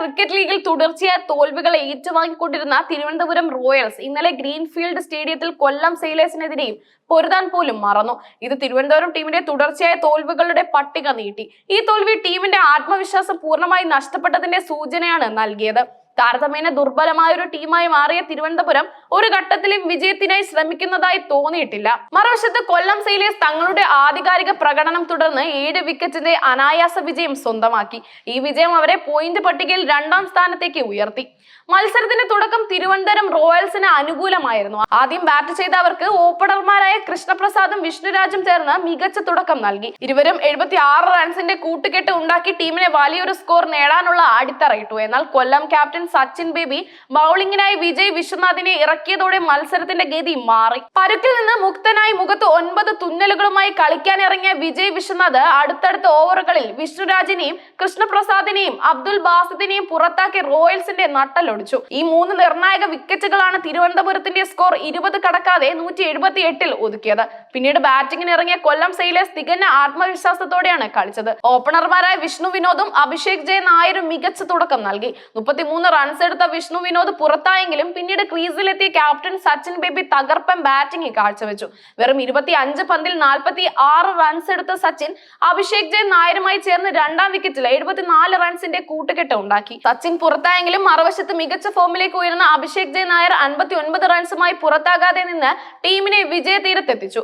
Cricket ലീഗിൽ തുടർച്ചയായ തോൽവികൾ ഏറ്റുവാങ്ങിക്കൊണ്ടിരുന്ന തിരുവനന്തപുരം റോയൽസ് ഇന്നലെ ഗ്രീൻഫീൽഡ് സ്റ്റേഡിയത്തിൽ കൊല്ലം സെയിലേഴ്സിനെതിരെയും പൊരുതാൻ പോലും മറന്നു. ഇത് തിരുവനന്തപുരം ടീമിന്റെ തുടർച്ചയായ തോൽവികളുടെ പട്ടിക നീട്ടി. ഈ തോൽവി ടീമിന്റെ ആത്മവിശ്വാസം പൂർണമായി നഷ്ടപ്പെട്ടതിന്റെ സൂചനയാണ് നൽകിയത്. താരതമ്യേന ദുർബലമായ ഒരു ടീമായി മാറിയ തിരുവനന്തപുരം ഒരു ഘട്ടത്തിലും വിജയത്തിനായി ശ്രമിക്കുന്നതായി തോന്നിയിട്ടില്ല. മറുവശത്ത് കൊല്ലം സെയിലേഴ്സ് തങ്ങളുടെ ആധികാരിക പ്രകടനം തുടർന്ന് ഏഴ് വിക്കറ്റിന്റെ അനായാസ വിജയം സ്വന്തമാക്കി. ഈ വിജയം അവരെ പോയിന്റ് പട്ടികയിൽ രണ്ടാം സ്ഥാനത്തേക്ക് ഉയർത്തി. മത്സരത്തിന്റെ തുടക്കം തിരുവനന്തപുരം റോയൽസിന് അനുകൂലമായിരുന്നു. ആദ്യം ബാറ്റ് ചെയ്ത അവർക്ക് ഓപ്പണർമാരായ കൃഷ്ണപ്രസാദും വിഷ്ണുരാജും ചേർന്ന് മികച്ച തുടക്കം നൽകി. ഇരുവരും എഴുപത്തി ആറ് റൺസിന്റെ കൂട്ടുകെട്ട് ഉണ്ടാക്കി ടീമിനെ വലിയൊരു സ്കോർ നേടാനുള്ള അടിത്തറയിട്ടു. എന്നാൽ കൊല്ലം ക്യാപ്റ്റൻ സച്ചിൻ ബേബി ബൗളിംഗിനായി വിജയ് വിശ്വനാഥിനെ ഇറക്കിയതോടെ മത്സരത്തിന്റെ ഗതി മാറി. പരുക്കിൽ നിന്ന് മുക്തനായി മുഖത്ത് ഒൻപത് തുന്നലുകളുമായി കളിക്കാനിറങ്ങിയ വിജയ് വിശ്വനാഥ് അടുത്തടുത്ത ഓവറുകളിൽ വിഷ്ണുരാജിനെയും കൃഷ്ണപ്രസാദിനെയും അബ്ദുൽ ബാസിദിനെയും പുറത്താക്കി റോയൽസിന്റെ നട്ടലൊടിച്ചു. ഈ മൂന്ന് നിർണായക വിക്കറ്റുകളാണ് തിരുവനന്തപുരത്തിന്റെ സ്കോർ ഇരുപത് കടക്കാതെ നൂറ്റി എഴുപത്തി എട്ടിൽ ഒതുക്കിയത്. പിന്നീട് ബാറ്റിംഗിന് ഇറങ്ങിയ കൊല്ലം സെയിലേഴ്സ് തികഞ്ഞ ആത്മവിശ്വാസത്തോടെയാണ് കളിച്ചത്. ഓപ്പണർമാരായ വിഷ്ണു വിനോദും അഭിഷേക് ജയ നായരും മികച്ച തുടക്കം നൽകി. മുപ്പത്തിമൂന്ന് റൺസ് എടുത്ത വിഷ്ണു വിനോദ് പുറത്തായെങ്കിലും പിന്നീട് ക്രീസിലെത്തിയ ക്യാപ്റ്റൻ സച്ചിൻ ബേബി തകർപ്പൻ ബാറ്റിംഗ് കാഴ്ചവെച്ചു. വെറും ഇരുപത്തി അഞ്ച് പന്തിൽ നാൽപ്പത്തി ആറ് റൺസ് എടുത്ത സച്ചിൻ അഭിഷേക് ജയൻ നായരുമായി ചേർന്ന് രണ്ടാം വിക്കറ്റിൽ എഴുപത്തിനാല് റൺസിന്റെ കൂട്ടുകെട്ട് ഉണ്ടാക്കി. സച്ചിൻ പുറത്തായെങ്കിലും മറുവശത്ത് മികച്ച ഫോമിലേക്ക് ഉയർന്ന അഭിഷേക് ജയൻ നായർ അൻപത്തി ഒൻപത് റൺസുമായി പുറത്താകാതെ നിന്ന് ടീമിനെ വിജയ തീരത്തെത്തിച്ചു